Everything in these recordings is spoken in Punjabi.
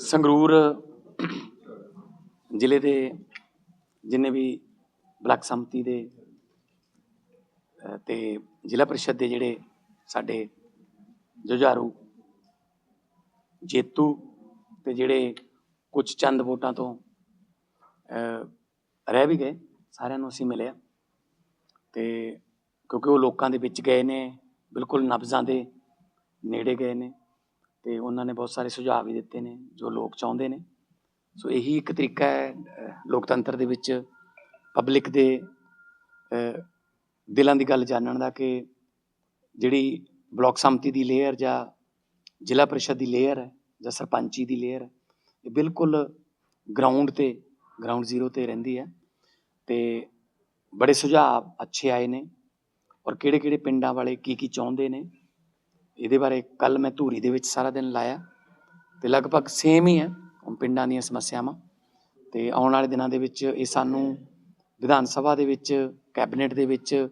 ਸੰਗਰੂਰ ਜ਼ਿਲ੍ਹੇ ਦੇ ਜਿੰਨੇ ਵੀ ਬਲਾਕ ਸੰਮਤੀ ਦੇ ਅਹ, ਤੇ ਜ਼ਿਲ੍ਹਾ ਪ੍ਰੀਸ਼ਦ ਦੇ ਜਿਹੜੇ ਸਾਡੇ ਜੁਝਾਰੂ ਜੇਤੂ ਤੇ ਜਿਹੜੇ ਕੁਝ ਚੰਦ ਵੋਟਾਂ ਤੋਂ ਰਹਿ ਵੀ ਗਏ ਸਾਰਿਆਂ ਨੂੰ ਅਸੀਂ ਮਿਲਿਆ। ਤੇ ਕਿਉਂਕਿ ਉਹ ਲੋਕਾਂ ਦੇ ਵਿੱਚ ਗਏ ਨੇ ਬਿਲਕੁਲ ਨਬਜ਼ਾਂ ਦੇ ਨੇੜੇ ਗਏ ਨੇ। ਤੇ ਉਹਨਾਂ ਨੇ ਬਹੁਤ ਸਾਰੇ ਸੁਝਾਅ ਵੀ ਦਿੱਤੇ ਨੇ, ਜੋ ਲੋਕ ਚਾਹੁੰਦੇ ਨੇ। ਸੋ ਇਹੀ ਇੱਕ ਤਰੀਕਾ ਹੈ ਲੋਕਤੰਤਰ ਦੇ ਵਿੱਚ ਪਬਲਿਕ ਦੇ ਦਿਲਾਂ ਦੀ ਗੱਲ ਜਾਣਨ ਦਾ ਕਿ ਜਿਹੜੀ ਬਲਾਕ ਸੰਮਤੀ ਦੀ ਲੇਅਰ ਜਾਂ ਜ਼ਿਲ੍ਹਾ ਪ੍ਰੀਸ਼ਦ ਦੀ ਲੇਅਰ ਹੈ ਜਾਂ ਸਰਪੰਚੀ ਦੀ ਲੇਅਰ ਹੈ, ਇਹ ਬਿਲਕੁਲ ਗਰਾਊਂਡ ਤੇ ਗਰਾਊਂਡ ਜ਼ੀਰੋ ਤੇ ਰਹਿੰਦੀ ਹੈ। ਤੇ ਬੜੇ ਸੁਝਾਅ ਅੱਛੇ ਆਏ ਨੇ ਔਰ ਕਿਹੜੇ ਕਿਹੜੇ ਪਿੰਡਾਂ ਵਾਲੇ ਕੀ ਕੀ ਚਾਹੁੰਦੇ ਨੇ ਇਹਦੇ ਬਾਰੇ ਕੱਲ ਮੈਂ ਧੂਰੀ ਦੇ ਵਿੱਚ ਸਾਰਾ ਦਿਨ ਲਾਇਆ ਤੇ ਲਗਭਗ ਸੇਮ ਹੀ ਹੈ ਉਹ ਪਿੰਡਾਂ ਦੀਆਂ ਸਮੱਸਿਆਵਾਂ ਤੇ ਆਉਣ ਵਾਲੇ ਦਿਨਾਂ ਦੇ ਵਿੱਚ ਇਹ ਸਾਨੂੰ ਵਿਧਾਨ ਸਭਾ ਦੇ ਵਿੱਚ, ਕੈਬਨਿਟ ਦੇ ਵਿੱਚ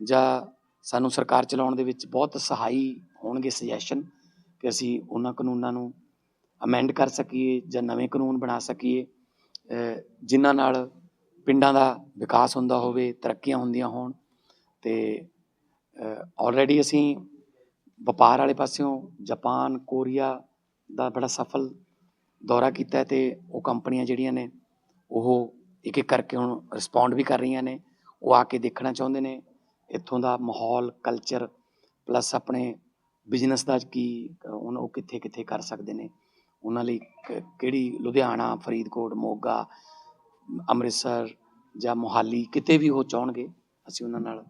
ਜਾਂ ਸਾਨੂੰ ਸਰਕਾਰ ਚਲਾਉਣ ਦੇ ਵਿੱਚ ਬਹੁਤ ਸਹਾਈ ਹੋਣਗੇ ਸੁਜੈਸ਼ਨ ਕਿ ਅਸੀਂ ਉਹਨਾਂ ਕਾਨੂੰਨਾਂ ਨੂੰ ਅਮੈਂਡ ਕਰ ਸਕੀਏ ਜਾਂ ਨਵੇਂ ਕਾਨੂੰਨ ਬਣਾ ਸਕੀਏ। ਜਿਨ੍ਹਾਂ ਨਾਲ ਪਿੰਡਾਂ ਦਾ ਵਿਕਾਸ ਹੁੰਦਾ ਹੋਵੇ, ਤਰੱਕੀਆਂ ਹੁੰਦੀਆਂ ਹੋਣ ਤੇ ਆਲਰੇਡੀ ਅਸੀਂ ਵਪਾਰ ਵਾਲੇ ਪਾਸਿਓਂ ਜਾਪਾਨ, ਕੋਰੀਆ ਦਾ ਬੜਾ ਸਫਲ ਦੌਰਾ ਕੀਤਾ ਹੈ ਤੇ ਉਹ ਕੰਪਨੀਆਂ ਜਿਹੜੀਆਂ ਨੇ, ਉਹ ਇੱਕ ਇੱਕ ਕਰਕੇ ਹੁਣ ਰਿਸਪੌਂਡ ਵੀ ਕਰ ਰਹੀਆਂ ਨੇ, ਉਹ ਆ ਕੇ ਦੇਖਣਾ ਚਾਹੁੰਦੇ ਨੇ। ਇੱਥੋਂ ਦਾ ਮਾਹੌਲ ਕਲਚਰ ਪਲੱਸ ਆਪਣੇ ਬਿਜ਼ਨਸ ਦਾ ਕੀ ਹੁਣ ਉਹ ਕਿੱਥੇ ਕਿੱਥੇ ਕਰ ਸਕਦੇ ਨੇ। ਉਹਨਾਂ ਲਈ ਕਿਹੜੀ ਲੁਧਿਆਣਾ, ਫਰੀਦਕੋਟ, ਮੋਗਾ, ਅੰਮ੍ਰਿਤਸਰ ਜਾਂ ਮੋਹਾਲੀ ਕਿਤੇ ਵੀ ਉਹ ਚਾਹਣਗੇ, ਅਸੀਂ ਉਹਨਾਂ ਨਾਲ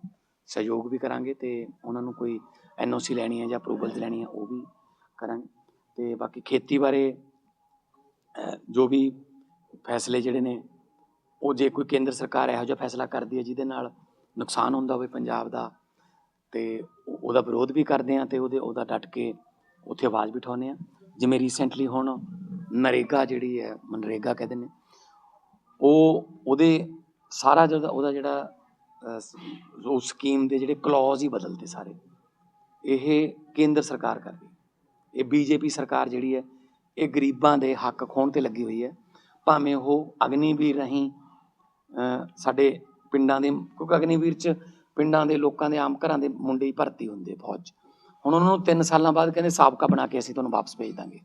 ਸਹਿਯੋਗ ਵੀ ਕਰਾਂਗੇ ਤੇ ਉਹਨਾਂ ਨੂੰ ਕੋਈ ਐਨਓਸੀ ਲੈਣੀ ਹੈ ਜਾਂ ਅਪਰੂਵਲਸ ਲੈਣੀ ਹੈ ਉਹ ਵੀ ਕਰਾਂਗੇ। ਤੇ ਬਾਕੀ ਖੇਤੀ ਬਾਰੇ ਜੋ ਵੀ ਫੈਸਲੇ ਜਿਹੜੇ ਨੇ ਉਹ ਜੇ ਕੋਈ ਕੇਂਦਰ ਸਰਕਾਰ ਇਹੋ ਜਿਹਾ ਫੈਸਲਾ ਕਰਦੀ ਹੈ ਜਿਹਦੇ ਨਾਲ ਨੁਕਸਾਨ ਹੁੰਦਾ ਹੋਵੇ ਪੰਜਾਬ ਦਾ ਤੇ ਉਹਦਾ ਵਿਰੋਧ ਵੀ ਕਰਦੇ ਆ ਤੇ ਉਹਦੇ ਉਹਦਾ ਡਟ ਕੇ ਉੱਥੇ ਆਵਾਜ਼ ਵੀ ਉਠਾਉਂਦੇ ਆ ਜਿਵੇਂ ਰੀਸੈਂਟਲੀ ਹੁਣ ਨਰੇਗਾ ਜਿਹੜੀ ਹੈ ਮਨਰੇਗਾ ਕਹਿੰਦੇ ਨੇ ਉਹ ਉਹਦੇ ਸਾਰਾ ਜਿਹੜਾ ਉਹਦਾ ਜਿਹੜਾ ਅਹ, ਉਹ ਸਕੀਮ ਦੇ ਜਿਹੜੇ ਕਲੌਜ਼ ਹੀ ਬਦਲਦੇ ਸਾਰੇ। ਇਹ ਕੇਂਦਰ ਸਰਕਾਰ ਕਰ ਰਹੀ ਹੈ। ਇਹ ਬੀਜੇਪੀ ਸਰਕਾਰ ਜਿਹੜੀ ਹੈ, ਇਹ ਗਰੀਬਾਂ ਦੇ ਹੱਕ ਖੋਣ ਤੇ ਲੱਗੀ ਹੋਈ ਹੈ। ਭਾਵੇਂ ਉਹ ਅਗਨੀਵੀਰ ਰਾਹੀਂ ਸਾਡੇ ਪਿੰਡਾਂ ਦੇ, ਕਿਉਂਕਿ ਅਗਨੀਵੀਰ ਚ ਪਿੰਡਾਂ ਦੇ ਲੋਕਾਂ ਦੇ ਆਮ ਘਰਾਂ ਦੇ ਮੁੰਡੇ ਹੀ ਭਰਤੀ ਹੁੰਦੇ ਫੌਜ 'ਚ। ਹੁਣ ਉਹਨਾਂ ਨੂੰ 3 ਸਾਲਾਂ ਬਾਅਦ ਕਹਿੰਦੇ ਸਾਬਕਾ ਬਣਾ ਕੇ ਅਸੀਂ ਤੁਹਾਨੂੰ ਵਾਪਸ ਭੇਜ ਦਾਂਗੇ।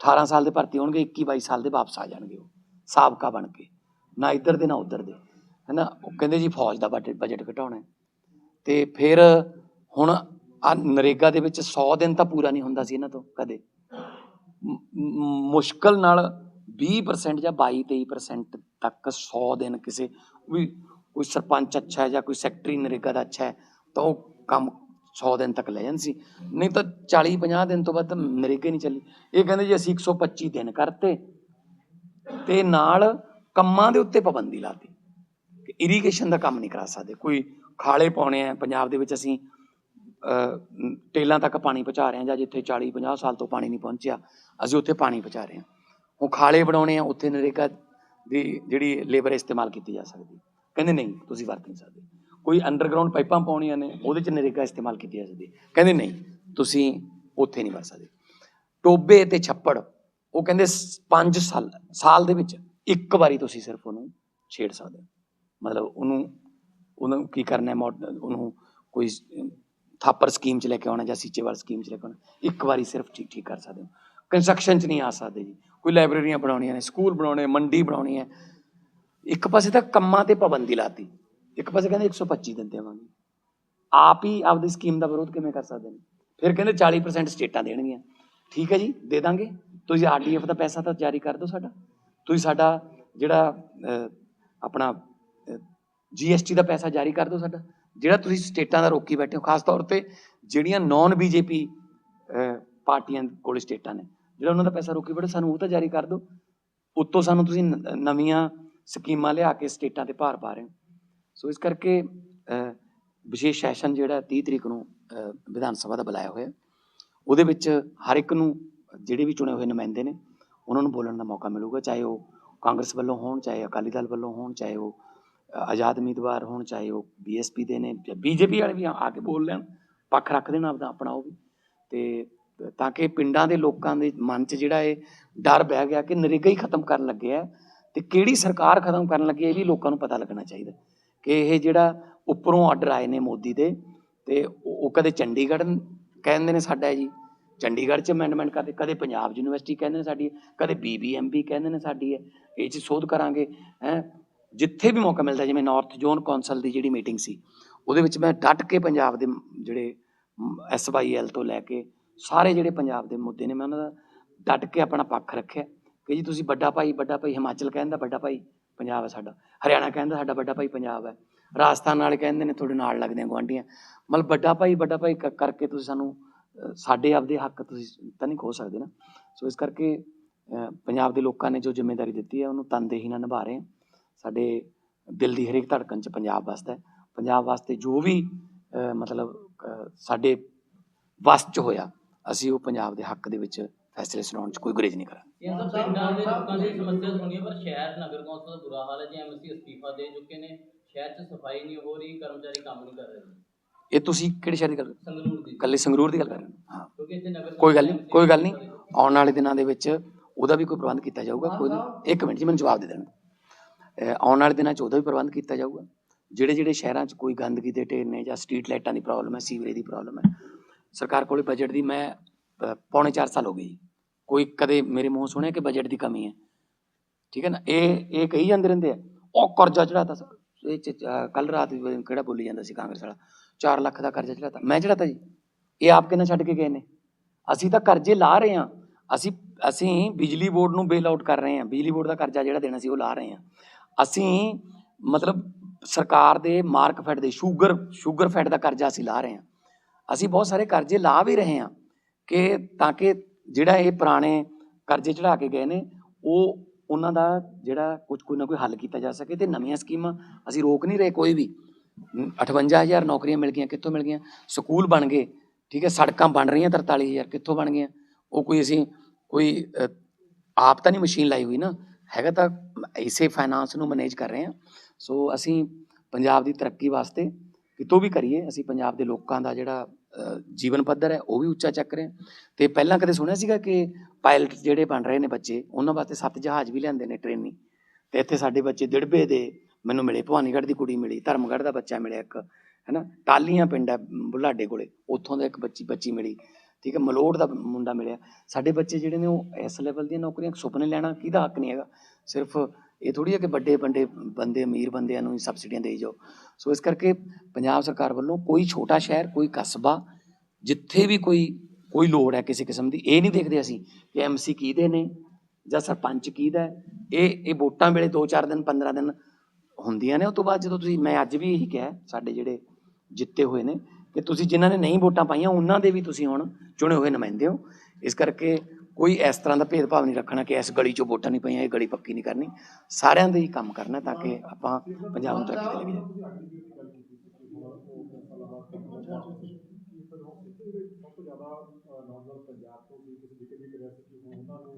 18 ਸਾਲ ਦੇ ਭਰਤੀ ਹੋਣਗੇ 21 22 ਸਾਲ ਦੇ ਵਾਪਸ ਆ ਜਾਣਗੇ ਉਹ, ਸਾਬਕਾ ਬਣ ਕੇ। ਨਾ ਇੱਧਰ ਦੇ, ਨਾ ਉੱਧਰ ਦੇ। ਹੈਨਾ, ਉਹ ਕਹਿੰਦੇ ਜੀ ਫੌਜ ਦਾ ਬਜਟ ਬਜਟ ਘਟਾਉਣਾ ਹੈ। ਤੇ ਫਿਰ ਹੁਣ ਆ ਨਰੇਗਾ ਦੇ ਵਿੱਚ 100 ਦਿਨ ਤਾਂ ਪੂਰਾ ਨਹੀਂ ਹੁੰਦਾ ਸੀ ਇਹਨਾਂ ਤੋਂ ਕਦੇ। ਮ- ਮੁਸ਼ਕਲ ਨਾਲ 20% ਜਾਂ 22 23% ਤੱਕ 100 ਦਿਨ ਕਿਸੇ ਵੀ ਕੋਈ ਸਰਪੰਚ ਅੱਛਾ ਹੈ ਜਾਂ ਕੋਈ ਸੈਕਟਰੀ ਨਰੇਗਾ ਦਾ ਅੱਛਾ ਹੈ, ਤਾਂ ਉਹ ਕੰਮ 100 ਦਿਨ ਤੱਕ ਲੈ ਜਾਂਦੇ ਸੀ। ਨਹੀਂ ਤਾਂ 40 50 ਦਿਨ ਤੋਂ ਬਾਅਦ ਤਾਂ ਨਰੇਗਾ ਨਹੀਂ ਚੱਲੀ। ਇਹ ਕਹਿੰਦੇ ਜੀ ਅਸੀਂ 125 ਦਿਨ ਕਰਤੇ ਤੇ ਨਾਲ ਕੰਮਾਂ ਦੇ ਉੱਤੇ ਪਾਬੰਦੀ ਲਾਤੀ। ਕਿ ਇਰੀਗੇਸ਼ਨ ਦਾ ਕੰਮ ਨਹੀਂ ਕਰਾ ਸਕਦੇ। ਕੋਈ ਖਾਲੇ ਪਾਉਣੇ ਆ, ਪੰਜਾਬ ਦੇ ਵਿੱਚ ਅਸੀਂ ਟੇਲਾਂ ਤੱਕ ਪਾਣੀ ਪਹੁੰਚਾ ਰਹੇ ਹਾਂ ਜਾਂ ਜਿੱਥੇ 40 50 ਸਾਲ ਤੋਂ ਪਾਣੀ ਨਹੀਂ ਪਹੁੰਚਿਆ, ਅਸੀਂ ਉੱਥੇ ਪਾਣੀ ਪਹੁੰਚਾ ਰਹੇ ਹਾਂ। ਉਹ ਖਾਲੇ ਬਣਾਉਣੇ ਆ, ਉੱਥੇ ਨਰੇਗਾ ਦੀ ਜਿਹੜੀ ਲੇਬਰ ਇਸਤੇਮਾਲ ਕੀਤੀ ਜਾ ਸਕਦੀ। ਕਹਿੰਦੇ ਨਹੀਂ, ਤੁਸੀਂ ਵਰਤ ਨਹੀਂ ਸਕਦੇ। ਕੋਈ ਅੰਡਰਗਰਾਉਂਡ ਪਾਈਪਾਂ ਪਾਉਣੀਆਂ ਨੇ, ਉਹਦੇ ਚ ਨਰੇਗਾ ਇਸਤੇਮਾਲ ਕੀਤੀ ਜਾ ਸਕਦੀ। ਕਹਿੰਦੇ ਨਹੀਂ, ਤੁਸੀਂ ਉੱਥੇ ਨਹੀਂ ਵਰਤ ਸਕਦੇ। ਟੋਬੇ ਤੇ ਛੱਪੜ, ਉਹ ਕਹਿੰਦੇ 5 ਸਾਲ ਸਾਲ ਦੇ ਵਿੱਚ ਇੱਕ ਵਾਰੀ ਤੁਸੀਂ ਸਿਰਫ ਉਹਨੂੰ ਛੇੜ ਸਕਦੇ ਮਤਲਬ ਉਹਨੂੰ ਉਹਨੂੰ ਕੀ ਕਰਨਾ ਹੈ, ਮੋਡ- ਉਹਨੂੰ ਕੋਈ ਥਾਪਰ ਸਕੀਮ ਚ ਲੈ ਕੇ ਆਉਣਾ ਜਾਂ ਸੀਚੇਵਾਲ ਸਕੀਮ ਚ ਲੈ ਕੇ ਆਉਣਾ ਇੱਕ ਵਾਰੀ ਸਿਰਫ ਠੀਕ ਠੀਕ ਕਰ ਸਕਦੇ ਹੋ। ਕੰਸਟਰਕਸ਼ਨ ਚ ਨਹੀਂ ਆ ਸਕਦੇ ਜੀ। ਕੋਈ ਲਾਇਬ੍ਰੇਰੀਆਂ ਬਣਾਉਣੀਆਂ ਨੇ ਸਕੂਲ ਬਣਾਉਣੇ ਮੰਡੀ ਬਣਾਉਣੀ ਹੈ। ਇੱਕ ਪਾਸੇ ਤਾਂ ਕੰਮਾਂ ਤੇ ਪਾਬੰਦੀ ਲਾਤੀ। ਇੱਕ ਪਾਸੇ ਕਹਿੰਦੇ 125 ਦਿਨ ਦੇਵਾਂਗੇ। ਆਪ ਹੀ ਆਪਦੀ ਸਕੀਮ ਦਾ ਵਿਰੋਧ ਕਿਵੇਂ ਕਰ ਸਕਦੇ ਨੇ? ਫਿਰ ਕਹਿੰਦੇ 40% ਸਟੇਟਾਂ ਦੇਣਗੀਆਂ। ਠੀਕ ਹੈ ਜੀ ਦੇ ਦਾਂਗੇ। ਤੁਸੀਂ ਆਰਡੀਐਫ ਦਾ ਪੈਸਾ ਤਾਂ ਜਾਰੀ ਕਰ ਦਿਓ ਸਾਡਾ। ਤੁਸੀਂ ਸਾਡਾ ਜਿਹੜਾ ਅਹ, ਆਪਣਾ ਜੀਐਸਟੀ ਦਾ ਪੈਸਾ ਜਾਰੀ ਕਰ ਦਿਓ ਸਾਡਾ। ਜਿਹੜਾ ਤੁਸੀਂ ਸਟੇਟਾਂ ਦਾ ਰੋਕੀ ਬੈਠੇ ਹੋ, ਖਾਸ ਤੌਰ ਤੇ ਜਿਹੜੀਆਂ ਨਾਨ ਬੀਜੇਪੀ ਪਾਰਟੀਆਂ ਕੋਲ ਸਟੇਟਾਂ ਨੇ, ਜਿਹੜਾ ਉਹਨਾਂ ਦਾ ਪੈਸਾ ਰੋਕੀ ਬੈਠੇ, ਸਾਨੂੰ ਉਹ ਤਾਂ ਜਾਰੀ ਕਰ ਦਿਓ। ਉੱਤੋਂ ਸਾਨੂੰ ਤੁਸੀਂ ਨਵੀਆਂ ਸਕੀਮਾਂ ਲਿਆ ਕੇ ਸਟੇਟਾਂ ਤੇ ਭਾਰ ਪਾ ਰਹੇ ਹੋ। ਸੋ ਇਸ ਕਰਕੇ ਵਿਸ਼ੇਸ਼ ਸੈਸ਼ਨ ਜਿਹੜਾ 30 ਤਰੀਕ ਨੂੰ ਵਿਧਾਨ ਸਭਾ ਦਾ ਬੁਲਾਇਆ ਹੋਇਆ, ਉਹਦੇ ਵਿੱਚ ਹਰ ਇੱਕ ਨੂੰ ਜਿਹੜੇ ਵੀ ਚੁਣੇ ਹੋਏ ਨੁਮਾਇੰਦੇ ਨੇ, ਉਹਨਾਂ ਨੂੰ ਬੋਲਣ ਦਾ ਮੌਕਾ ਮਿਲੂਗਾ, ਚਾਹੇ ਉਹ ਕਾਂਗਰਸ ਵੱਲੋਂ ਹੋਣ, ਚਾਹੇ ਅਕਾਲੀ ਦਲ ਵੱਲੋਂ ਹੋਣ, ਚਾਹੇ ਉਹ ਆਜ਼ਾਦ ਉਮੀਦਵਾਰ ਹੋਣ ਚਾਹੇ ਉਹ ਬੀਐਸਪੀ ਦੇ ਨੇ ਜਾਂ ਬੀਜੇਪੀ ਵਾਲੇ ਵੀ ਆ ਆ ਕੇ ਬੋਲ ਲੈਣ ਪੱਖ ਰੱਖ ਦੇਣ ਆਪਦਾ ਆਪਣਾ ਉਹ ਵੀ। ਤੇ ਤਾਂ ਕਿ ਪਿੰਡਾਂ ਦੇ ਲੋਕਾਂ ਦੇ ਮਨ 'ਚ ਜਿਹੜਾ ਇਹ ਡਰ ਬਹਿ ਗਿਆ ਕਿ ਨਰੇਗਾ ਹੀ ਖਤਮ ਕਰਨ ਲੱਗੇ ਆ ਤੇ ਕਿਹੜੀ ਸਰਕਾਰ ਖਤਮ ਕਰਨ ਲੱਗੀ ਇਹ ਵੀ ਲੋਕਾਂ ਨੂੰ ਪਤਾ ਲੱਗਣਾ ਚਾਹੀਦਾ ਕਿ ਇਹ ਜਿਹੜਾ ਉੱਪਰੋਂ ਆਰਡਰ ਆਏ ਨੇ ਮੋਦੀ ਦੇ ਤੇ ਉਹ ਕਦੇ ਚੰਡੀਗੜ੍ਹ ਕਹਿੰਦੇ ਨੇ ਸਾਡਾ ਜੀ ਚੰਡੀਗੜ੍ਹ 'ਚ ਅਮੈਂਡਮੈਂਟ ਕਰਦੇ ਕਦੇ ਪੰਜਾਬ ਯੂਨੀਵਰਸਿਟੀ ਕਹਿੰਦੇ ਨੇ ਸਾਡੀ ਹੈ, ਕਦੇ ਬੀਬੀਐਮਬੀ ਕਹਿੰਦੇ ਨੇ ਸਾਡੀ ਹੈ ਇਹ 'ਚ ਸੋਧ ਕਰਾਂਗੇ ਹੈ। ਜਿੱਥੇ ਵੀ ਮੌਕਾ ਮਿਲਦਾ, ਜਿਵੇਂ ਨਾਰਥ ਜ਼ੋਨ ਕੌਂਸਲ ਦੀ ਜਿਹੜੀ ਮੀਟਿੰਗ ਸੀ, ਉਹਦੇ ਵਿੱਚ ਮੈਂ ਡਟ ਕੇ ਪੰਜਾਬ ਦੇ ਮ- ਜਿਹੜੇ ਐਸਵਾਈਐਲ ਤੋਂ ਲੈ ਕੇ ਸਾਰੇ ਜਿਹੜੇ ਪੰਜਾਬ ਦੇ ਮੁੱਦੇ ਨੇ, ਮੈਂ ਉਹਨਾਂ ਦਾ ਡਟ ਕੇ ਆਪਣਾ ਪੱਖ ਰੱਖਿਆ ਕਿ ਜੀ ਤੁਸੀਂ ਵੱਡਾ ਭਾਈ ਵੱਡਾ ਭਾਈ ਹਿਮਾਚਲ ਕਹਿੰਦਾ ਵੱਡਾ ਭਾਈ ਪੰਜਾਬ ਹੈ ਸਾਡਾ, ਹਰਿਆਣਾ ਕਹਿੰਦਾ ਸਾਡਾ ਵੱਡਾ ਭਾਈ ਪੰਜਾਬ ਹੈ, ਰਾਜਸਥਾਨ ਨਾਲ ਕਹਿੰਦੇ ਨੇ ਤੁਹਾਡੇ ਨਾਲ ਲੱਗਦੇ ਆ ਗੁਆਂਢੀਆਂ, ਮਤਲਬ ਵੱਡਾ ਭਾਈ ਵੱਡਾ ਭਾਈ ਕ- ਕਰਕੇ ਤੁਸੀਂ ਸਾਨੂੰ ਸਾਡੇ ਆਪਦੇ ਹੱਕ ਤੁਸੀਂ ਤਾਂ ਨਹੀਂ ਖੋ ਸਕਦੇ ਨਾ। ਸੋ ਇਸ ਕਰਕੇ ਪੰਜਾਬ ਦੇ ਲੋਕਾਂ ਨੇ ਜੋ ਜ਼ਿੰਮੇਵਾਰੀ ਦਿੱਤੀ ਹੈ, ਉਹਨੂੰ ਤਨਦੇਹੀ ਨਾਲ ਨਿਭਾ ਰਹੇ ਹਾਂ। ਸਾਡੇ ਦਿਲ ਦੀ ਹਰੇਕ ਧੜਕਣ 'ਚ ਪੰਜਾਬ ਵਸਦਾ ਹੈ। ਪੰਜਾਬ ਵਾਸਤੇ ਜੋ ਵੀ ਮਤਲਬ ਸਾਡੇ ਵਸ 'ਚ ਹੋਇਆ ਅਸੀਂ ਉਹ ਪੰਜਾਬ ਦੇ ਹੱਕ ਦੇ ਵਿੱਚ ਫੈਸਲੇ ਸੁਣਾਉਣ 'ਚ ਕੋਈ ਗੁਰੇਜ਼ ਨਹੀਂ ਕਰਾਂਗੇ। ਇਹ ਸਭ ਪਿੰਡਾਂ ਦੇ ਲੋਕਾਂ ਦੀ ਸਮੱਸਿਆ ਸੁਣੀਏ ਪਰ ਸ਼ਹਿਰ ਨਗਰ ਕੌਂਸਲ ਦਾ ਬੁਰਾ ਹਾਲ ਹੈ ਜੀ। ਐਮਸੀ ਅਸਤੀਫਾ ਦੇ ਚੁੱਕੇ ਨੇ। ਸ਼ਹਿਰ 'ਚ ਸਫ਼ਾਈ ਨਹੀਂ ਹੋ ਰਹੀ ਕਰਮਚਾਰੀ ਕੰਮ ਨਹੀਂ ਕਰ ਰਹੇ ਇਹ ਤੁਸੀਂ ਕਿਹੜੇ ਸ਼ਹਿਰ ਦੀ ਗੱਲ ਸੰਗਰੂਰ ਦੀ। ਕੱਲੇ ਸੰਗਰੂਰ ਦੀ ਗੱਲ ਕਰ ਰਹੇ ਹੋ? ਹਾਂ। ਕਿਉਂਕਿ ਇੱਥੇ ਨਗਰ ਕੋਈ ਗੱਲ ਨਹੀਂ ਕੋਈ ਗੱਲ ਨਹੀਂ। ਆਉਣ ਵਾਲੇ ਦਿਨਾਂ ਦੇ ਵਿੱਚ ਉਹਦਾ ਵੀ ਕੋਈ ਪ੍ਰਬੰਧ ਕੀਤਾ ਜਾਊਗਾ ਕੋਈ ਇੱਕ ਮਿੰਟ ਜੀ ਮੈਨੂੰ ਜਵਾਬ ਦੇ ਦੇਣ। ਆਉਣ ਵਾਲੇ ਦਿਨਾਂ 'ਚ ਉਹਦਾ ਵੀ ਪ੍ਰਬੰਧ ਕੀਤਾ ਜਾਊਗਾ। ਜਿਹੜੇ ਜਿਹੜੇ ਸ਼ਹਿਰਾਂ 'ਚ ਕੋਈ ਗੰਦਗੀ ਦੇ ਢੇਰ ਨੇ ਜਾਂ ਸਟਰੀਟ ਲਾਈਟਾਂ ਦੀ ਪ੍ਰੋਬਲਮ ਹੈ ਸੀਵਰੇਜ ਦੀ ਪ੍ਰੋਬਲਮ ਹੈ, ਸਰਕਾਰ ਕੋਲੇ ਬਜਟ ਦੀ ਮੈਂ ਪੌਣੇ 4 ਸਾਲ ਹੋ ਗਏ ਜੀ। ਕੋਈ ਕਦੇ ਮੇਰੇ ਮੂੰਹ ਸੁਣਿਆ ਕਿ ਬਜਟ ਦੀ ਕਮੀ ਹੈ? ਠੀਕ ਹੈ ਨਾ? ਇਹ ਇਹ ਕਹੀ ਜਾਂਦੇ ਰਹਿੰਦੇ ਆ। ਉਹ ਕਰਜ਼ਾ ਚੜਾਤਾ ਇਹ ਕੱਲ ਰਾਤ ਵੀ ਕਿਹੜਾ ਬੋਲੀ ਜਾਂਦਾ ਸੀ ਕਾਂਗਰਸ ਵਾਲਾ? 4 ਲੱਖ ਦਾ ਕਰਜ਼ਾ ਚੜਾਤਾ ਮੈਂ ਚੜਾਤਾ ਜੀ। ਇਹ ਆਪ ਕਿੰਨਾ ਛੱਡ ਕੇ ਗਏ ਨੇ? ਅਸੀਂ ਤਾਂ ਕਰਜ਼ੇ ਲਾ ਰਹੇ ਹਾਂ। ਅਸੀਂ ਅਸੀਂ ਬਿਜਲੀ ਬੋਰਡ ਨੂੰ ਬੇਲ ਆਊਟ ਕਰ ਰਹੇ ਹਾਂ। ਬਿਜਲੀ ਬੋਰਡ ਦਾ ਕਰਜ਼ਾ ਜਿਹੜਾ ਦੇਣਾ ਸੀ ਉਹ ਲਾ ਰਹੇ ਹਾਂ। ਅਸੀਂ ਮਤਲਬ ਸਰਕਾਰ ਦੇ ਮਾਰਕ ਫੈਡ ਦੇ, ਸ਼ੂਗਰ ਸ਼ੂਗਰ ਫੈਡ ਦਾ ਕਰਜ਼ਾ ਅਸੀਂ ਲਾ ਰਹੇ ਹਾਂ। ਅਸੀਂ ਬਹੁਤ ਸਾਰੇ ਕਰਜ਼ੇ ਲਾ ਵੀ ਰਹੇ ਹਾਂ ਕਿ ਤਾਂ ਕਿ ਜਿਹੜਾ ਇਹ ਪੁਰਾਣੇ ਕਰਜ਼ੇ ਚੜਾ ਕੇ ਗਏ ਨੇ, ਉਹ ਉਹਨਾਂ ਦਾ ਜਿਹੜਾ ਕੁਝ ਕੋਈ ਨਾ ਕੋਈ ਹੱਲ ਕੀਤਾ ਜਾ ਸਕੇ ਤੇ ਨਵੀਆਂ ਸਕੀਮਾਂ ਅਸੀਂ ਰੋਕ ਨਹੀਂ ਰਹੇ ਕੋਈ ਵੀ। ਨ- 58000 ਨੌਕਰੀਆਂ ਮਿਲ ਗਈਆਂ, ਕਿੱਥੋਂ ਮਿਲ ਗਈਆਂ? ਸਕੂਲ ਬਣ ਗਏ, ਠੀਕ ਹੈ, ਸੜਕਾਂ ਬਣ ਰਹੀਆਂ 43000 ਕਿੱਥੋਂ ਬਣ ਗਈਆਂ? ਉਹ ਕੋਈ ਅਸੀਂ, ਕੋਈ ਆਪ ਤਾਂ ਨਹੀਂ ਮਸ਼ੀਨ ਲਾਈ ਹੋਈ ਨਾ। ਹੈਗਾ ਤਾਂ ਇਸੇ ਫਾਈਨਾਂਸ ਨੂੰ ਮੈਨੇਜ ਕਰ ਰਹੇ ਹਾਂ। ਸੋ ਅਸੀਂ ਪੰਜਾਬ ਦੀ ਤਰੱਕੀ ਵਾਸਤੇ ਕਿਤੋਂ ਵੀ ਕਰੀਏ, ਅਸੀਂ ਪੰਜਾਬ ਦੇ ਲੋਕਾਂ ਦਾ ਜਿਹੜਾ ਜੀਵਨ ਪੱਧਰ ਹੈ, ਉਹ ਵੀ ਉੱਚਾ ਚੱਕ ਰਹੇ ਹਾਂ। ਤੇ ਪਹਿਲਾਂ ਕਦੇ ਸੁਣਿਆ ਸੀਗਾ ਕਿ ਪਾਇਲਟ ਜਿਹੜੇ ਬਣ ਰਹੇ ਨੇ ਬੱਚੇ, ਉਹਨਾਂ ਵਾਸਤੇ ਸੱਤ ਜਹਾਜ਼ ਵੀ ਲਿਆਂਦੇ ਨੇ ਟ੍ਰੇਨਿੰਗ ਤੇ ਇੱਥੇ ਸਾਡੇ ਬੱਚੇ ਦਿੜਬੇ ਦੇ, ਮੈਨੂੰ ਮਿਲੇ, ਭਵਾਨੀਗੜ੍ਹ ਦੀ ਕੁੜੀ ਮਿਲੀ, ਧਰਮਗੜ੍ਹ ਦਾ ਬੱਚਾ ਮਿਲਿਆ ਇੱਕ, ਹੈਨਾ? ਟਾਲੀਆਂ ਪਿੰਡ ਹੈ ਬੁਲਾਡੇ ਕੋਲੇ, ਉੱਥੋਂ ਦਾ ਇੱਕ ਬੱਚੀ ਬੱਚੀ ਮਿਲੀ। ਠੀਕ ਹੈ ਮਲੋੜ ਦਾ ਮੁੰਡਾ ਮਿਲਿਆ। ਸਾਡੇ ਬੱਚੇ ਜਿਹੜੇ ਨੇ ਉਹ ਇਸ ਲੈਵਲ ਦੀਆਂ ਨੌਕਰੀਆਂ, ਸੁਪਨੇ ਲੈਣਾ ਕਿਹਦਾ ਹੱਕ ਨਹੀਂ ਹੈਗਾ। ਸਿਰਫ ਇਹ ਥੋੜੀ ਹੈ ਕਿ ਵੱਡੇ ਵੱਡੇ ਬੰਦੇ, ਅਮੀਰ ਬੰਦਿਆਂ ਨੂੰ ਹੀ ਸਬਸਿਡੀਆਂ ਦੇਈ ਜਾਓ। ਸੋ ਇਸ ਕਰਕੇ ਪੰਜਾਬ ਸਰਕਾਰ ਵੱਲੋਂ ਕੋਈ ਛੋਟਾ ਸ਼ਹਿਰ, ਕੋਈ ਕਸਬਾ, ਜਿੱਥੇ ਵੀ ਕੋਈ ਕੋਈ ਲੋੜ ਹੈ ਕਿਸੇ ਕਿਸਮ ਦੀ, ਇਹ ਨਹੀਂ ਦੇਖਦੇ ਅਸੀਂ ਕਿ ਐਮਸੀ ਕਿਹਦੇ ਨੇ ਜਾਂ ਸਰਪੰਚ ਕਿਹਦਾ ਹੈ। ਇਹ ਇਹ ਵੋਟਾਂ ਵੇਲੇ 2-4 ਦਿਨ 15 ਦਿਨ ਹੁੰਦੀਆਂ ਨੇ। ਉਸ ਤੋਂ ਬਾਅਦ ਜਦੋਂ ਤੁਸੀਂ, ਮੈਂ ਅੱਜ ਵੀ ਇਹੀ ਕਿਹਾ ਸਾਡੇ ਜਿਹੜੇ ਜਿੱਤੇ ਹੋਏ ਨੇ ਕਿ ਤੁਸੀਂ ਜਿਨ੍ਹਾਂ ਨੇ ਨਹੀਂ ਵੋਟਾਂ ਪਾਈਆਂ, ਉਹਨਾਂ ਦੇ ਵੀ ਤੁਸੀਂ ਹੁਣ ਚੁਣੇ ਹੋਏ ਨੁਮਾਇੰਦੇ ਹੋ। ਇਸ ਕਰਕੇ ਕੋਈ ਇਸ ਤਰ੍ਹਾਂ ਦਾ ਭੇਦਭਾਵ ਨਹੀਂ ਰੱਖਣਾ ਕਿ ਇਸ ਗਲੀ 'ਚੋਂ ਵੋਟਾਂ ਨਹੀਂ ਪਈਆਂ, ਇਹ ਗਲੀ ਪੱਕੀ ਨਹੀਂ ਕਰਨੀ। ਸਾਰਿਆਂ ਦੇ ਹੀ ਕੰਮ ਕਰਨਾ ਤਾਂ ਕਿ ਆਪਾਂ ਪੰਜਾਬ ਨੂੰ ਤਰੱਕੀ ਤੇ ਲੈ ਜਾਈਏ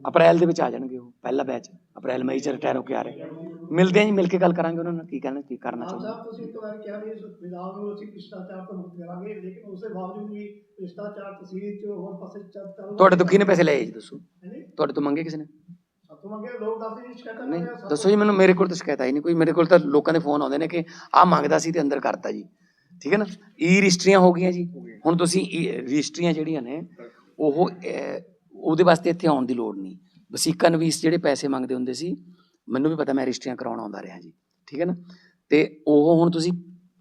ਅਪ੍ਰੈਲ ਦੇ ਵਿੱਚ ਆ ਜਾਣਗੇ ਉਹ ਪਹਿਲਾ ਬੈਚ ਅਪ੍ਰੈਲ ਮਈ ਚ ਰਿਟਾਇਰ ਹੋ ਕੇ ਆ ਰਹੇ। ਮਿਲਦੇ ਆਂ ਜੀ ਮਿਲ ਕੇ ਗੱਲ ਕਰਾਂਗੇ ਉਹਨਾਂ ਨਾਲ ਕੀ ਕਹਿਣਾ ਕੀ ਕਰਨਾ ਚਾਹੁੰਦੇ। ਸਾਹਿਬ ਤੁਸੀਂ ਇੱਕ ਵਾਰ ਕਿਹਾ ਵੀ ਇਸ ਵਿਧਾਨ ਨੂੰ ਅਸੀਂ ਭ੍ਰਿਸ਼ਟਾਚਾਰ ਤੋਂ ਮੁਕਤ ਕਰਾਂਗੇ ਲੇਕਿਨ ਉਸ ਬਾਵਜੂਦ ਵੀ ਭ੍ਰਿਸ਼ਟਾਚਾਰ ਤਸਵੀਰ ਚ ਹੋਰ ਪਾਸੇ ਚੱਲ ਤੁਹਾਡੇ ਤੋਂ ਕਿਹਨੇ ਪੈਸੇ ਲਏ ਜੀ ਦੱਸੋ। ਤੁਹਾਡੇ ਤੋਂ ਮੰਗੇ ਕਿਸੇ ਨੇ? ਨਹੀਂ ਆ, ਦੱਸੋ ਜੀ ਮੈਨੂੰ ਮੇਰੇ ਕੋਲ ਤਾਂ ਸ਼ਿਕਾਇਤ ਆਈ ਨਹੀਂ ਕੋਈ ਮੇਰੇ ਕੋਲ ਤਾਂ ਲੋਕਾਂ ਦੇ ਫੋਨ ਆਉਂਦੇ ਨੇ ਕਿ ਆਹ ਮੰਗਦਾ ਸੀ ਤੇ ਅੰਦਰ ਕਰਤਾ ਜੀ। ਠੀਕ ਹੈ ਨਾ? ਈ ਰਜਿਸਟਰੀਆਂ ਹੋ ਗਈਆਂ ਜੀ। ਹੁਣ ਤੁਸੀਂ ਰਜਿਸਟਰੀਆਂ ਜਿਹੜੀਆਂ ਨੇ ਉਹ ਉਹਦੇ ਵਾਸਤੇ ਇੱਥੇ ਆਉਣ ਦੀ ਲੋੜ ਨਹੀਂ। ਵਸੀਕਾ ਨਵੀਸ ਜਿਹੜੇ ਪੈਸੇ ਮੰਗਦੇ ਹੁੰਦੇ ਸੀ, ਮੈਨੂੰ ਵੀ ਪਤਾ ਮੈਂ ਰਜਿਸਟਰੀਆਂ ਕਰਾਉਣ ਆਉਂਦਾ ਰਿਹਾ ਜੀ, ਠੀਕ ਹੈ ਨਾ? ਤੇ ਉਹ ਹੁਣ ਤੁਸੀਂ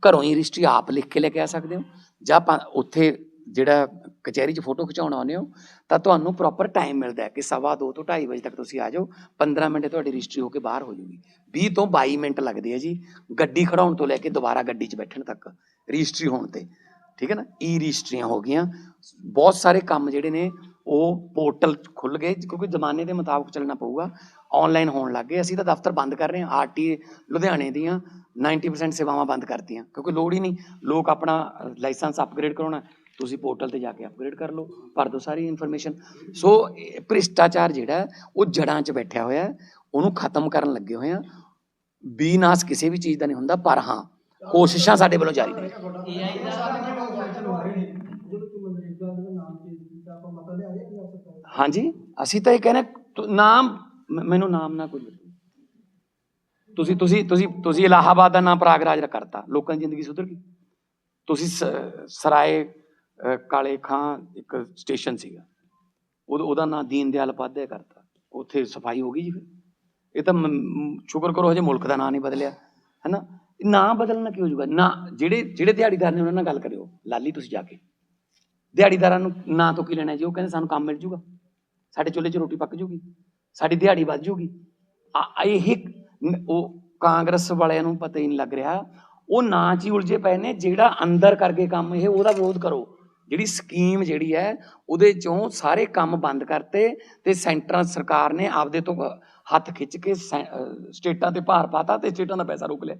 ਘਰੋਂ ਹੀ ਰਜਿਸਟਰੀ ਆਪ ਲਿਖ ਕੇ ਲੈ ਕੇ ਆ ਸਕਦੇ ਹੋ, ਜਾਂ ਪਾ- ਉੱਥੇ ਜਿਹੜਾ ਕਚਹਿਰੀ 'ਚ ਫੋਟੋ ਖਿਚਾਉਣ ਆਉਂਦੇ ਹੋ, ਤਾਂ ਤੁਹਾਨੂੰ ਪ੍ਰੋਪਰ ਟਾਈਮ ਮਿਲਦਾ ਹੈ ਕਿ ਸਵਾ ਦੋ ਤੋਂ 2:30 ਵਜੇ ਤੱਕ ਤੁਸੀਂ ਆ ਜਾਓ 15 ਮਿੰਟ ਤੁਹਾਡੀ ਰਜਿਸਟਰੀ ਹੋ ਕੇ ਬਾਹਰ ਹੋ ਜਾਊਗੀ 20 ਤੋਂ 22 ਮਿੰਟ ਲੱਗਦੇ ਆ ਜੀ, ਗੱਡੀ ਖੜਾਉਣ ਤੋਂ ਲੈ ਕੇ ਦੁਬਾਰਾ ਗੱਡੀ 'ਚ ਬੈਠਣ ਤੱਕ ਰਜਿਸਟਰੀ ਹੋਣ ਤੇ, ਠੀਕ ਹੈ ਨਾ? ਈ ਰਜਿਸਟਰੀਆਂ ਹੋ ਗਈਆਂ। ਬਹੁਤ ਸਾਰੇ ਕੰਮ ਜਿਹੜੇ ਨੇ ਉਹ ਪੋਰਟਲ ਖੁੱਲ ਗਏ, ਕਿਉਂਕਿ ਜ਼ਮਾਨੇ ਦੇ ਮੁਤਾਬਕ ਚੱਲਣਾ ਪਊਗਾ। ਆਨਲਾਈਨ ਹੋਣ ਲੱਗ ਗਏ। ਅਸੀਂ ਤਾਂ ਦਫ਼ਤਰ ਬੰਦ ਕਰ ਰਹੇ ਹਾਂ। ਆਰਟੀ ਲੁਧਿਆਣੇ ਦੀਆਂ 90% ਸੇਵਾਵਾਂ ਬੰਦ ਕਰਤੀਆਂ। ਕਿਉਂਕਿ ਲੋੜ ਹੀ ਨਹੀਂ। ਲੋਕ ਆਪਣਾ ਲਾਇਸੈਂਸ ਅਪਗ੍ਰੇਡ ਕਰਾਉਣਾ ਤੁਸੀਂ ਪੋਰਟਲ ਤੇ ਜਾ ਕੇ ਅਪਗ੍ਰੇਡ ਕਰ ਲਓ। ਭਰ ਦਿਓ ਸਾਰੀ ਇਨਫੋਰਮੇਸ਼ਨ ਸੋ ਭ੍ਰਿਸ਼ਟਾਚਾਰ ਜਿਹੜਾ ਉਹ ਜੜਾਂ 'ਚ ਬੈਠਿਆ ਹੋਇਆ ਉਹਨੂੰ ਖਤਮ ਕਰਨ ਲੱਗੇ ਹੋਏ ਆ ਬੀਨਾਸ ਕਿਸੇ ਵੀ ਚੀਜ਼ ਦਾ ਨਹੀਂ ਹੁੰਦਾ, ਪਰ ਹਾਂ, ਕੋਸ਼ਿਸ਼ਾਂ ਸਾਡੇ ਵੱਲੋਂ ਜਾਰੀ ਨੇ AI ਦਾ- ਸਾਡੇ ਕਿਹੜਾ ਫੈਕਸ਼ਨ ਹੋ ਰਹੇ ਨੇ ਜਦੋਂ ਕਿ ਮਨਰੇਗਾ ਦੇ ਨਾਮ ਤੇ ਜਿੱਦਾਂ ਆਪਾਂ ਮਤਾ ਲਿਆ ਹਾਂਜੀ, ਅਸੀਂ ਤਾਂ ਇਹ ਕਹਿੰਦੇ ਨਾਮ ਮੈਨੂੰ ਨਾਮ ਨਾ ਕੋਈ ਲੱਗੇ। ਤੁਸੀਂ ਤੁਸੀਂ ਤੁਸੀਂ ਤੁਸੀਂ ਇਲਾਹਾਬਾਦ ਦਾ ਨਾਮ ਪ੍ਰਾਗਰਾਜ ਰ ਕਰਤਾ, ਲੋਕਾਂ ਦੀ ਜ਼ਿੰਦਗੀ ਸੁਧਰ ਗਈ। ਤੁਸੀਂ ਸ- ਸਰਾਏ ਕਾਲੇ ਖਾਂ ਇੱਕ ਸਟੇਸ਼ਨ ਸੀਗਾ। ਉਹਦਾ ਉਹਦਾ ਨਾਮ ਦੀਨ ਦਿਆਲ ਉਪਾਧਿਆਏ ਕਰਤਾ। ਉੱਥੇ ਸਫ਼ਾਈ ਹੋ ਗਈ ਜੀ ਫਿਰ। ਇਹ ਤਾਂ ਸ਼ੁਕਰ ਕਰੋ ਹਜੇ ਮੁਲਕ ਦਾ ਨਾਂ ਨਹੀਂ ਬਦਲਿਆ, ਹੈਨਾ? ਨਾਂ ਬਦਲਣਾ ਕੀ ਹੋ ਨਾ, ਜਿਹੜੇ ਜਿਹੜੇ ਦਿਹਾੜੀਦਾਰ ਨੇ ਉਹਨਾਂ ਨਾਲ ਗੱਲ ਕਰਿਓ। ਲਾਲੀ, ਤੁਸੀਂ ਜਾ ਕੇ। ਦਿਹਾੜੀਦਾਰਾਂ ਨੂੰ ਨਾਂ ਤੋਂ ਕੀ ਲੈਣਾ ਜੀ? ਉਹ ਕਹਿੰਦੇ ਸਾਨੂੰ ਕੰਮ ਮਿਲ ਜੂਗਾ। ਸਾਡੇ ਚੁੱਲ੍ਹੇ 'ਚ ਰੋਟੀ ਪੱਕ ਜੂਗੀ, ਸਾਡੀ ਦਿਹਾੜੀ ਵੱਧ ਜੂਗੀ। ਆ- ਇਹ ਉਹ ਕਾਂਗਰਸ ਵਾਲਿਆਂ ਨੂੰ ਪਤਾ ਹੀ ਨਹੀਂ ਲੱਗ ਰਿਹਾ। ਉਹ ਨਾ 'ਚ ਹੀ ਉਲਝੇ ਪਏ ਨੇ, ਜਿਹੜਾ ਅੰਦਰ ਕਰਕੇ ਕੰਮ ਇਹ, ਉਹਦਾ ਵਿਰੋਧ ਕਰੋ। ਜਿਹੜੀ ਸਕੀਮ ਜਿਹੜੀ ਹੈ, ਉਹਦੇ ਚੋਂ ਸਾਰੇ ਕੰਮ ਬੰਦ ਕਰਤੇ ਤੇ ਸੈਂਟਰ, ਸਰਕਾਰ ਨੇ ਆਪਦੇ ਤੋਂ ਹੱਥ ਖਿੱਚ ਕੇ ਸੈ- ਸਟੇਟਾਂ ਤੇ ਭਾਰ ਪਾਤਾ ਤੇ ਸਟੇਟਾਂ ਦਾ ਪੈਸਾ ਰੋਕ ਲਿਆ।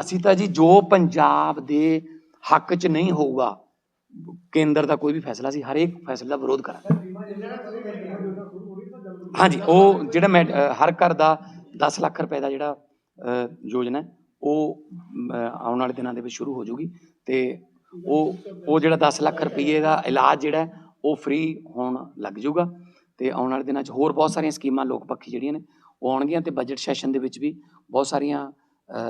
ਅਸੀਂ ਤਾਂ ਜੀ ਜੋ ਪੰਜਾਬ ਦੇ ਹੱਕ 'ਚ ਨਹੀਂ ਹੋਊਗਾ ਕੇਂਦਰ ਦਾ ਕੋਈ ਵੀ ਫੈਸਲਾ ਸੀ, ਹਰੇਕ ਫੈਸਲੇ ਦਾ ਵਿਰੋਧ ਕਰਾਂਗੇ। ਹਾਂਜੀ, ਉਹ ਜਿਹੜਾ ਮੈਂ ਹਰ ਘਰ ਦਾ 10 ਲੱਖ ਰੁਪਏ ਦਾ ਜਿਹੜਾ ਯੋਜਨਾ ਉਹ ਆਉਣ ਵਾਲੇ ਦਿਨਾਂ ਦੇ ਵਿੱਚ ਸ਼ੁਰੂ ਹੋ ਜਾਊਗੀ ਤੇ ਉਹ ਉਹ ਜਿਹੜਾ 10 ਲੱਖ ਰੁਪਏ ਦਾ ਇਲਾਜ ਜਿਹੜਾ ਉਹ ਫ੍ਰੀ ਹੋਣ ਲੱਗ ਜਾਊਗਾ ਤੇ ਆਉਣ ਵਾਲੇ ਦਿਨਾਂ 'ਚ ਹੋਰ ਬਹੁਤ ਸਾਰੀਆਂ ਸਕੀਮਾਂ ਲੋਕ ਪੱਖੀ ਜਿਹੜੀਆਂ ਨੇ, ਉਹ ਆਉਣਗੀਆਂ ਤੇ ਬਜਟ ਸੈਸ਼ਨ ਦੇ ਵਿੱਚ ਵੀ ਬਹੁਤ ਸਾਰੀਆਂ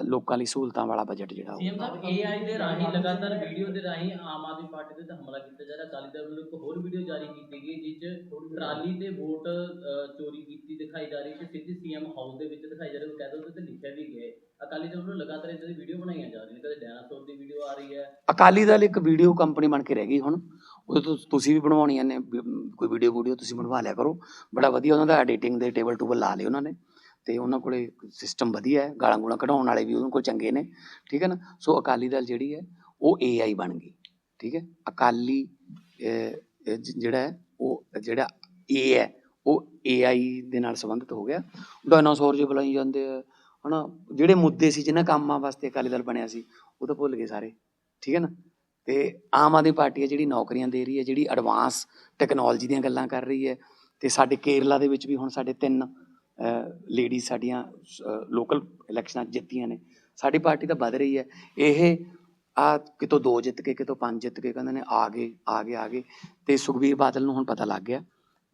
ਲੋਕਾਂ ਲਈ ਸਹੂਲਤਾਂ ਵਾਲਾ ਬਜਟ ਜਿਹੜਾ ਉਹ। ਸੀਐਮ ਸਾਹਿਬ AI ਦੇ ਰਾਹੀਂ ਲਗਾਤਾਰ ਵੀਡੀਓ ਦੇ ਰਾਹੀਂ ਆਮ ਆਦਮੀ ਪਾਰਟੀ ਦੇ ਤੇ ਹਮਲਾ ਕੀਤਾ ਜਾ ਰਿਹਾ। ਅਕਾਲੀ ਦਲ ਵੱਲੋਂ ਇੱਕ ਹੋਰ ਵੀਡੀਓ ਜਾਰੀ ਕੀਤੀ ਗਈ ਜਿਸ 'ਚ ਟਰਾਲੀ ਤੇ ਵੋਟ ਚੋਰੀ ਕੀਤੀ ਦਿਖਾਈ ਜਾ ਰਹੀ ਤੇ ਸਿੱਧੀ ਸੀਐਮ ਹਾਊਸ ਦੇ ਵਿੱਚ ਦਿਖਾਈ ਜਾ ਰਹੀ ਉਹ ਕਹਿੰਦੇ ਉਹਦੇ ਤੇ ਲਿਖਿਆ ਵੀ ਗਿਆ। ਅਕਾਲੀ ਦਲ ਵੱਲੋਂ ਲਗਾਤਾਰ ਇਦਾਂ ਦੀ ਵੀਡੀਓ ਬਣਾਈਆਂ ਜਾ ਰਹੀਆਂ ਕਦੇ ਡਾਇਨਾਸੌਰ ਦੀ ਵੀਡੀਓ ਆ ਰਹੀ ਹੈ। ਅਕਾਲੀ ਦਲ ਇੱਕ ਵੀਡੀਓ ਕੰਪਨੀ ਬਣ ਕੇ ਰਹਿ ਗਈ ਹੁਣ। ਉਹ ਤੋਂ ਤੁਸੀਂ ਵੀ ਬਣਵਾਉਣੀਆਂ ਨੇ ਕੋਈ ਵੀਡੀਓ ਵੀਡੀਓ ਤੁਸੀਂ ਬਣਵਾ ਲਿਆ ਕਰੋ। ਬੜਾ ਵਧੀਆ ਉਹਨਾਂ ਦਾ ਐਡੀਟਿੰਗ ਦੇ ਟੇਬਲ ਟੂਬਲ ਲਾ ਲਏ ਉਹਨਾਂ ਨੇ। ਤੇ ਉਹਨਾਂ ਕੋਲੇ ਸਿਸਟਮ ਵਧੀਆ ਹੈ, ਗਾਲਾਂ ਗੂਲਾਂ ਕਢਾਉਣ ਵਾਲੇ ਵੀ ਉਹਨਾਂ ਕੋਲ ਚੰਗੇ ਨੇ, ਠੀਕ ਹੈ ਨਾ? ਸੋ ਅਕਾਲੀ ਦਲ ਜਿਹੜੀ ਹੈ, ਉਹ AI ਬਣ ਗਈ, ਠੀਕ ਹੈ? ਅਕਾਲੀ ਜਿਹੜਾ ਹੈ, ਉਹ, ਜਿਹੜਾ ਏ ਹੈ, ਉਹ AI ਦੇ ਨਾਲ ਸੰਬੰਧਿਤ ਹੋ ਗਿਆ। ਡਾਇਨਾਸੌਰ ਜੇ ਬੁਲਾਈ ਜਾਂਦੇ ਆ, ਹਨਾ? ਜਿਹੜੇ ਮੁੱਦੇ ਸੀ ਜਿਨ੍ਹਾਂ ਕੰਮਾਂ ਵਾਸਤੇ ਅਕਾਲੀ ਦਲ ਬਣਿਆ ਸੀ, ਉਹ ਤਾਂ ਭੁੱਲ ਗਏ ਸਾਰੇ, ਠੀਕ ਹੈ ਨਾ? ਤੇ ਆਮ ਆਦਮੀ ਪਾਰਟੀ ਹੈ ਜਿਹੜੀ ਨੌਕਰੀਆਂ ਦੇ ਰਹੀ ਹੈ, ਜਿਹੜੀ ਐਡਵਾਂਸ ਟੈਕਨੋਲੋਜੀ ਦੀਆਂ ਗੱਲਾਂ ਕਰ ਰਹੀ ਹੈ, ਤੇ ਸਾਡੇ ਕੇਰਲਾ ਦੇ ਵਿੱਚ ਵੀ ਹੁਣ ਸਾਡੇ ਤਿੰਨ ਲੇਡੀ ਸਾਡੀਆਂ ਲੋਕਲ ਇਲੈਕਸ਼ਨਾਂ 'ਚ ਜਿੱਤੀਆਂ ਨੇ। ਸਾਡੀ ਪਾਰਟੀ ਤਾਂ ਵੱਧ ਰਹੀ ਹੈ। ਇਹ ਆ ਕਿਤੋਂ ਦੋ ਜਿੱਤ ਕੇ, ਕਿਤੋਂ ਪੰਜ ਜਿੱਤ ਕੇ ਕਹਿੰਦੇ ਨੇ, ਆ ਗਏ ਆ ਗਏ ਆ ਗਏ। ਤੇ ਸੁਖਬੀਰ ਬਾਦਲ ਨੂੰ ਹੁਣ ਪਤਾ ਲੱਗ ਗਿਆ,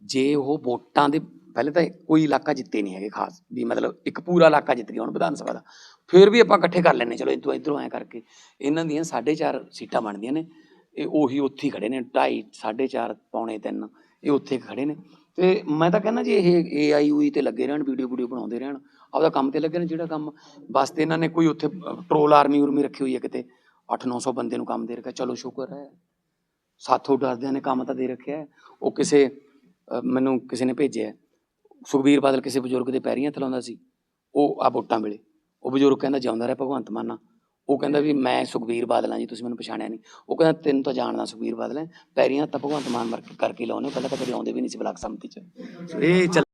ਜੇ ਉਹ ਵੋਟਾਂ ਦੇ ਪਹਿਲੇ ਤਾਂ ਕੋਈ ਇਲਾਕਾ ਜਿੱਤੇ ਨਹੀਂ ਹੈਗੇ ਖਾਸ, ਵੀ ਮਤਲਬ ਇੱਕ ਪੂਰਾ ਇਲਾਕਾ ਜਿੱਤ ਗਿਆ ਹੁਣ ਵਿਧਾਨ ਸਭਾ ਦਾ। ਫਿਰ ਵੀ ਆਪਾਂ ਇਕੱਠੇ ਕਰ ਲੈਨੇ ਚਲੋ ਇਧਰੋਂ ਇਧਰੋਂ ਐ ਕਰਕੇ। ਇਹਨਾਂ ਦੀਆਂ 4.5 ਸੀਟਾਂ ਬਣਦੀਆਂ ਨੇ, ਇਹ ਉਹੀ ਉੱਥੇ ਹੀ ਖੜੇ ਨੇ 2.5 4.5 ਪੌਣੇ 3 ਇਹ ਉੱਥੇ ਖੜੇ ਨੇ। ਤੇ ਮੈਂ ਤਾਂ ਕਹਿੰਦਾ ਜੀ ਇਹ ਏਆਈ ਉਈ ਤੇ ਲੱਗੇ ਰਹਿਣ ਵੀਡੀਓ ਵੀਡੀਓ ਬਣਾਉਂਦੇ ਰਹਿਣ। ਆਪਦਾ ਕੰਮ ਤੇ ਲੱਗੇ ਰਹਿਣ, ਜਿਹੜਾ ਕੰਮ ਬਸ ਤੇ ਇਹਨਾਂ ਨੇ ਕੋਈ ਉੱਥੇ ਟਰੋਲ ਆਰਮੀ ਉਰਮੀ ਰੱਖੀ ਹੋਈ ਹੈ ਕਿਤੇ। 8-900 ਬੰਦੇ ਨੂੰ ਕੰਮ ਦੇ ਰੱਖਿਆ। ਚਲੋ, ਸ਼ੁਕਰ ਹੈ। ਸਾਥੋਂ ਡਰਦਿਆਂ ਨੇ ਕੰਮ ਤਾਂ ਦੇ ਰੱਖਿਆ ਉਹ ਕਿਸੇ ਮੈਨੂੰ ਕਿਸੇ ਨੇ ਭੇਜਿਆ ਸੁਖਬੀਰ ਬਾਦਲ ਕਿਸੇ ਬਜ਼ੁਰਗ ਦੇ ਪੈਰੀਆਂ ਹੱਥ ਸੀ। ਉਹ ਆ ਵੋਟਾਂ ਵੇਲੇ। ਉਹ ਬਜ਼ੁਰਗ ਕਹਿੰਦਾ, ਜਿਉਂਦਾ ਰਹਿ ਭਗਵੰਤ ਮਾਨਾ ਉਹ ਕਹਿੰਦਾ ਵੀ ਮੈਂ ਸੁਖਬੀਰ ਬਾਦਲ ਹਾਂ ਜੀ, ਤੁਸੀਂ ਮੈਨੂੰ ਪਛਾਣਿਆ ਨਹੀਂ। ਉਹ ਕਹਿੰਦਾ ਤੈਨੂੰ ਤਾਂ ਜਾਣਦਾ ਸੁਖਬੀਰ ਬਾਦਲ ਹੈ। ਪੈਰੀਂ ਤਾਂ ਭਗਵੰਤ ਮਾਨ ਮਰ ਕਰਕੇ ਲਾਉਨੇ ਪਹਿਲਾਂ ਤਾਂ ਕਦੇ ਆਉਂਦੇ ਵੀ ਨਹੀਂ ਸੀ ਬਲਾਕ ਸੰਮਤੀ ਚ। ਇਹ ਚੱਲ